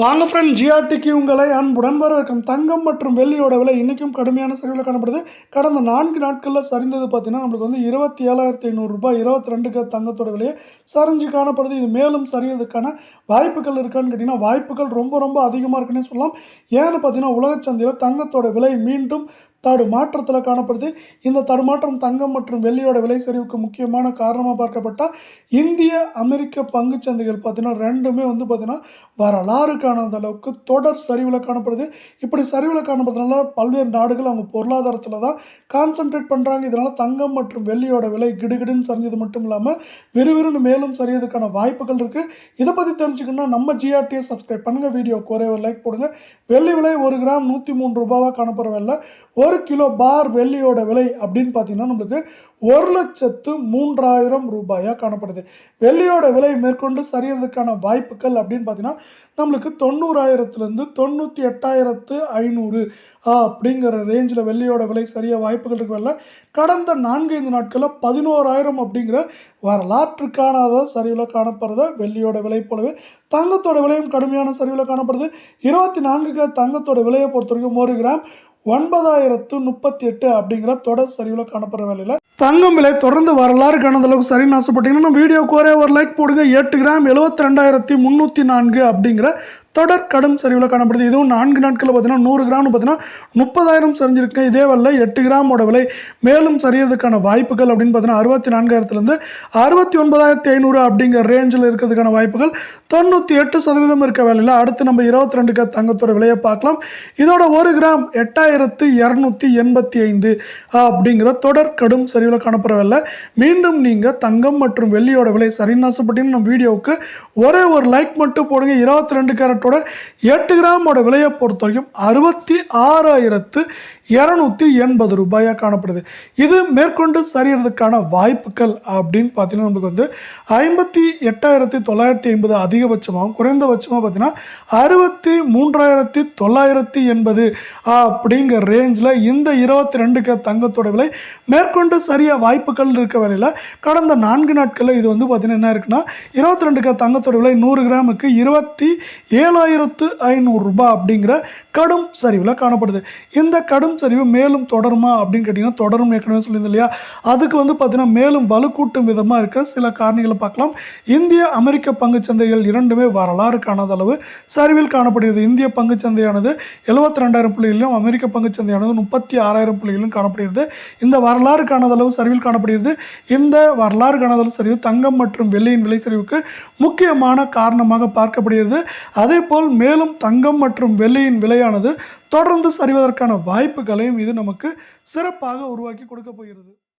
வாங்க ஃப்ரெண்ட் ஜிஆர்டிக்கு உங்களை அன்புடன் வரவேற்கும். தங்கம் மற்றும் வெள்ளியோட விலை இன்றைக்கும் கடுமையான சரிவில் காணப்படுது. கடந்த நான்கு நாட்களில் சரிந்தது பார்த்தீங்கன்னா நம்மளுக்கு வந்து இருபத்தி ஏழாயிரத்தி ஐநூறுரூபா இருபத்தி ரெண்டுக்கு தங்கத்தோட விலையை சரிஞ்சு காணப்படுது. இது மேலும் சரியறதுக்கான வாய்ப்புகள் இருக்கான்னு கேட்டிங்கன்னா வாய்ப்புகள் ரொம்ப ரொம்ப அதிகமாக இருக்குன்னே சொல்லலாம். ஏன்னு பார்த்தீங்கன்னா உலக சந்தையில் தங்கத்தோட விலை மீண்டும் தடுமாற்றத்தில் காணப்படுது. இந்த தடுமாற்றம் தங்கம் மற்றும் வெள்ளியோட விலை சரிவுக்கு முக்கியமான காரணமாக பார்க்கப்பட்டால் இந்திய அமெரிக்க பங்கு சந்தைகள் பார்த்தீங்கன்னா ரெண்டுமே வந்து பார்த்தீங்கன்னா வரலாறு காணாத அளவுக்கு தொடர் சரிவில் காணப்படுது. இப்படி சரிவில் காணப்படுறதுனால பல்வேறு நாடுகள் அவங்க பொருளாதாரத்தில் தான் கான்சென்ட்ரேட் பண்ணுறாங்க இதனால் தங்கம் மற்றும் வெள்ளியோட விலை கிடுகிடுன்னு சரிஞ்சது மட்டும் இல்லாமல் விறுவிறுன்னு மேலும் சரியதுக்கான வாய்ப்புகள் இருக்குது இதை பற்றி தெரிஞ்சுக்கணும்னா நம்ம ஜிஆர்டியை சப்ஸ்கிரைப் பண்ணுங்கள் வீடியோக்கு ஒரே ஒரு லைக் போடுங்க. வெள்ளி விலை ஒரு கிராம் நூற்றி மூணு ரூபாவாக காணப்படுற ஒரு ஒரு கிலோ பார் வெள்ளியோட விலை அப்படின்னு பார்த்தீங்கன்னா நம்மளுக்கு ஒரு லட்சத்து மூன்றாயிரம் ரூபாயாக காணப்படுது. வெள்ளியோட விலை மேற்கொண்டு சரியறதுக்கான வாய்ப்புகள் அப்படின்னு பார்த்தீங்கன்னா நம்மளுக்கு தொண்ணூறாயிரத்துலேருந்து தொண்ணூற்றி எட்டாயிரத்து ஐநூறு அப்படிங்கிற ரேஞ்சில் வெள்ளியோட விலை சரியாக வாய்ப்புகள் இருக்குல்ல. கடந்த நான்கைந்து நாட்களில் பதினோராயிரம் அப்படிங்கிற வரலாற்று காணாத சரிவில் காணப்படுறத வெள்ளியோட விலை போலவே தங்கத்தோட விலையும் கடுமையான சரிவில் காணப்படுது. இருபத்தி நான்குக்கு தங்கத்தோட விலையை பொறுத்த வரைக்கும் ஒரு கிராம் ஒன்பதாயிரத்து முப்பத்தி எட்டு அப்படிங்கிற தொடர் சரிவில் காணப்படுற வேலையில். தங்கம் விலை தொடர்ந்து வரலாறு காணந்த அளவுக்கு சரின்னு ஆசைப்பட்டீங்கன்னா நம்ம வீடியோக்கு ஒரே ஒரு லைக் போடுங்க. எட்டு கிராம் எழுபத்தி ரெண்டாயிரத்தி முந்நூற்றி நான்கு அப்படிங்கிற தொடர் கடும் சரிவில் காணப்படுது. இதுவும் நான்கு நாட்களில் பார்த்தீங்கன்னா நூறு கிராம்னு பார்த்தீங்கன்னா முப்பதாயிரம் சரிஞ்சிருக்கு. இதே வரல எட்டு கிராமோட விலை. மேலும் சரியறதுக்கான வாய்ப்புகள் அப்படின்னு பார்த்தீங்கன்னா அறுபத்தி நான்காயிரத்துலேருந்து அறுபத்தி ஒன்பதாயிரத்தி ஐநூறு அப்படிங்கிற ரேஞ்சில் இருக்கிறதுக்கான வாய்ப்புகள் தொண்ணூற்றி எட்டு சதவீதம் இருக்க வேலையில். அடுத்து நம்ம இருபத்தி ரெண்டுக்கு தங்கத்தோட விலையை பார்க்கலாம். இதோட ஒரு கிராம் எட்டாயிரத்து இரநூத்தி எண்பத்தி ஐந்து அப்படிங்கிற தொடர் கடும் சரிவில் காணப்படவில்லை மீண்டும் நீங்கள் தங்கம் மற்றும் வெள்ளியோட விலை சரின்னு ஆசைப்பட்டீங்கன்னா நம்ம வீடியோவுக்கு ஒரே ஒரு லைக் மட்டும் போடுங்க. இருபத்தி ரெண்டு கூட எட்டு கிராமோட விலையை பொறுத்த வரைக்கும் அறுபத்தி ஆறாயிரத்து இரநூத்தி எண்பது ரூபாயாக காணப்படுது. இது மேற்கொண்டு சரியறதுக்கான வாய்ப்புகள் அப்படின்னு பார்த்தீங்கன்னா நமக்கு வந்து ஐம்பத்தி எட்டாயிரத்தி தொள்ளாயிரத்தி ஐம்பது அதிகபட்சமாகவும் குறைந்தபட்சமாக பார்த்தீங்கன்னா அறுபத்தி மூன்றாயிரத்தி தொள்ளாயிரத்தி எண்பது அப்படிங்கிற ரேஞ்சில் இந்த இருபத்தி ரெண்டுக்கு தங்கத்தோட விலை மேற்கொண்டு சரியாக வாய்ப்புகள் இருக்க வேலையில் கடந்த நான்கு நாட்களில் இது வந்து பார்த்தீங்கன்னா என்ன இருக்குன்னா இருபத்தி ரெண்டுக்கு தங்கத்தோட விலை நூறு கிராமுக்கு இருபத்தி ஏழாயிரத்து ஐநூறு ரூபாய் அப்படிங்கிற கடும் சரிவில் காணப்படுது. இந்த கடும் சரிவு மேலும் தொடருமா அப்படின்னு கேட்டிங்கன்னா தொடரும் ஏற்கனவே சொல்லியிருந்தேன் இல்லையா? அதுக்கு வந்து பார்த்தீங்கன்னா மேலும் வலுக்கூட்டும் விதமாக இருக்க சில காரணிகளை பார்க்கலாம். இந்திய அமெரிக்க பங்குச் சந்தைகள் இரண்டுமே வரலாறு காணாத அளவு சரிவில் காணப்படுகிறது. இந்திய பங்கு சந்தையானது எழுபத்தி ரெண்டாயிரம் புள்ளிகளிலும் அமெரிக்க பங்கு சந்தையானது முப்பத்தி ஆறாயிரம் புள்ளிகளிலும் காணப்படுகிறது. இந்த வரலாறு காணாத அளவு சரிவில் காணப்படுகிறது. இந்த வரலாறு காணாத அளவு சரிவு தங்கம் மற்றும் வெள்ளியின் விலை சரிவுக்கு முக்கியமான காரணமாக பார்க்கப்படுகிறது. அதே போல் மேலும் தங்கம் மற்றும் வெள்ளியின் விலையானது தொடர்ந்து சரிவதற்கான கலையும் இது நமக்கு சிறப்பாக உருவாக்கி கொடுக்க போகிறது.